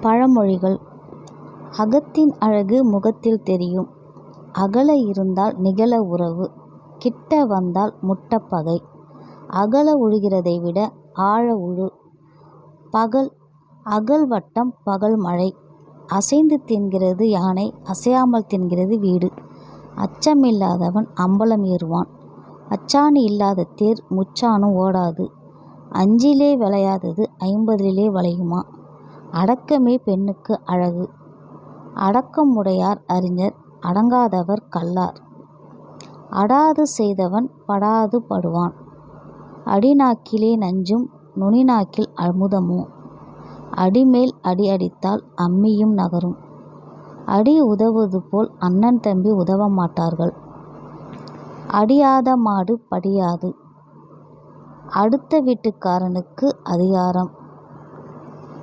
பழமொழிகள் அகத்தின் அழகு முகத்தில் தெரியும். அகல இருந்தால் நிகழ உறவு. கிட்ட வந்தால் முட்டப்பகை அகல உழுகிறதை விட ஆழ உழு. பகல் அகல் வட்டம் பகல் மழை. அசைந்து தின்கிறது யானை அசையாமல் தின்கிறது வீடு. அச்சமில்லாதவன் அம்பலம் ஏறுவான். அச்சாணி இல்லாத தேர் முச்சானும் ஓடாது. அஞ்சிலே விளையாதது ஐம்பதிலே வளையுமா? அடக்கமே பெண்ணுக்கு அழகு. அடக்கம் உடையார் அறிஞர் அடங்காதவர் கல்லார். அடாது செய்தவன் படாது படுவான். அடிநாக்கிலே நஞ்சும் நுனிநாக்கில் அமுதமோ? அடிமேல் அடி அடித்தால் அம்மியும் நகரும். அடி உதவுவது போல் அண்ணன் தம்பி உதவ மாட்டார்கள் அடியாத மாடு படியாது. அடுத்த வீட்டுக்காரனுக்கு அதிகாரம்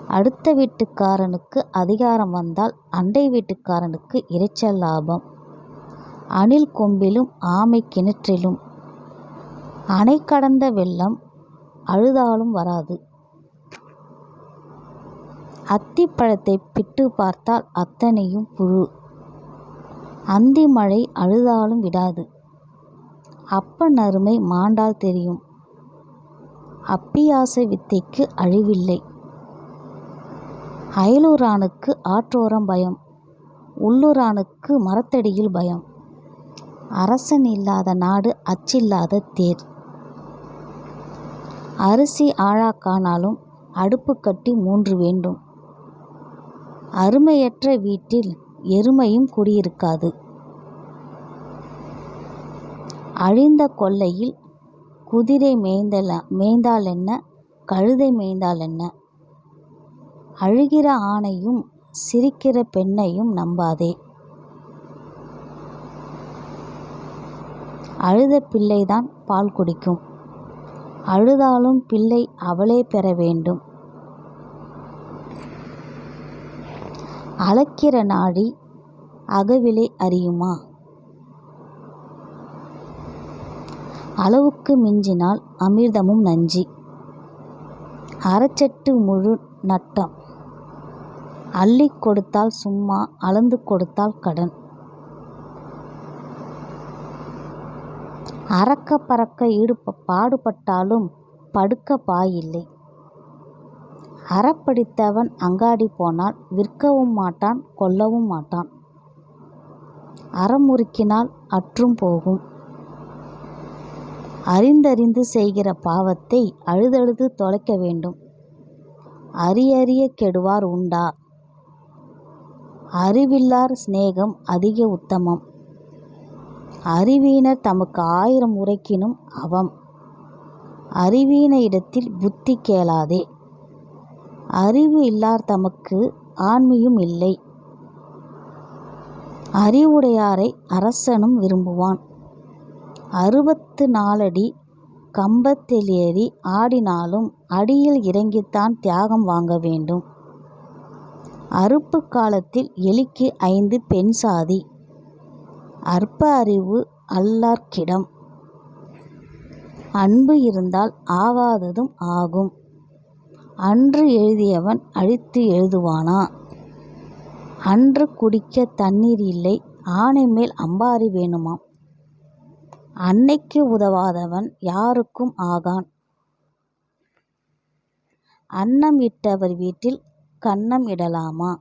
அடுத்த வீட்டுக்காரனுக்கு அதிகாரம் வந்தால் அண்டை வீட்டுக்காரனுக்கு இரைச்சல் லாபம். அணில் கொம்பிலும் ஆமை கிணற்றிலும். அணை கடந்த வெள்ளம் அழுதாலும் வராது. அத்திப்பழத்தை பிட்டு பிட்டுப் பார்த்தால் அத்தனையும் புழு. அந்தி மழை அழுதாலும் விடாது. அப்பன் அருமை மாண்டால் தெரியும். அப்பியாச வித்தைக்கு அழிவில்லை. அயலூரானுக்கு ஆற்றோரம் பயம். உள்ளூரானுக்கு மரத்தடியில் பயம். அரசன் இல்லாத நாடு அச்சில்லாத தேர். அரிசி ஆழாக்கானாலும் அடுப்புக்கட்டி மூன்று வேண்டும். அருமையற்ற வீட்டில் எருமையும் குடியிருக்காது. அழிந்த கொல்லையில் குதிரை மேய்ந்தலா மேய்ந்தால் என்ன கழுதை மேய்ந்தால் என்ன அழுகிற ஆணையும் சிரிக்கிற பெண்ணையும் நம்பாதே. அழுத பிள்ளைதான் பால் குடிக்கும். அழுதாலும் பிள்ளை அவளே பெற வேண்டும். அளக்கிற நாழி அகவிலை அறியுமா? அளவுக்கு மிஞ்சினால் அமிர்தமும் நஞ்சு. அரைச்சட்டு முழு நட்டம். அள்ளிக் கொடுத்தால் சும்மா அளந்து கொடுத்தால் கடன். அறக்க பறக்க ஈடுப பாடுபட்டாலும் படுக்க பாய் இல்லை. அறப்படித்தவன் அங்காடி போனால் விற்கவும் மாட்டான் கொல்லவும் மாட்டான். அறம் முறுக்கினால் அற்றும் போகும். அறிந்தறிந்து செய்கிற பாவத்தை அழுதழுது தொலைக்க வேண்டும். அரியறிய கெடுவார் உண்டா? அறிவில்லார் சிநேகம் அதிக உத்தமம். அறிவீனர் தமக்கு ஆயிரம் உரைக்கினும் அவம். அறிவீன இடத்தில் புத்தி கேளாதே. அறிவு இல்லார் தமக்கு ஆண்மையும் இல்லை. அறிவுடையாரை அரசனும் விரும்புவான். அறுபத்து நாலடி கம்பத்திலேறி ஆடினாலும் அடியில் இறங்கித்தான் தியாகம் வாங்க வேண்டும். அறுப்புக் காலத்தில் எலிக்கு ஐந்து பெண் சாதி. அற்ப அறிவு அல்லார்க்கிடம். அன்பு இருந்தால் ஆகாததும் ஆகும். அன்று எழுதியவன் அழித்து எழுதுவானா? அன்று குடிக்க தண்ணீர் இல்லை ஆனைமேல் அம்பாரி வேணுமாம். அன்னைக்கு உதவாதவன் யாருக்கும் ஆகான். அன்னம் இட்டவர் வீட்டில் கன்னம் இடலாமா?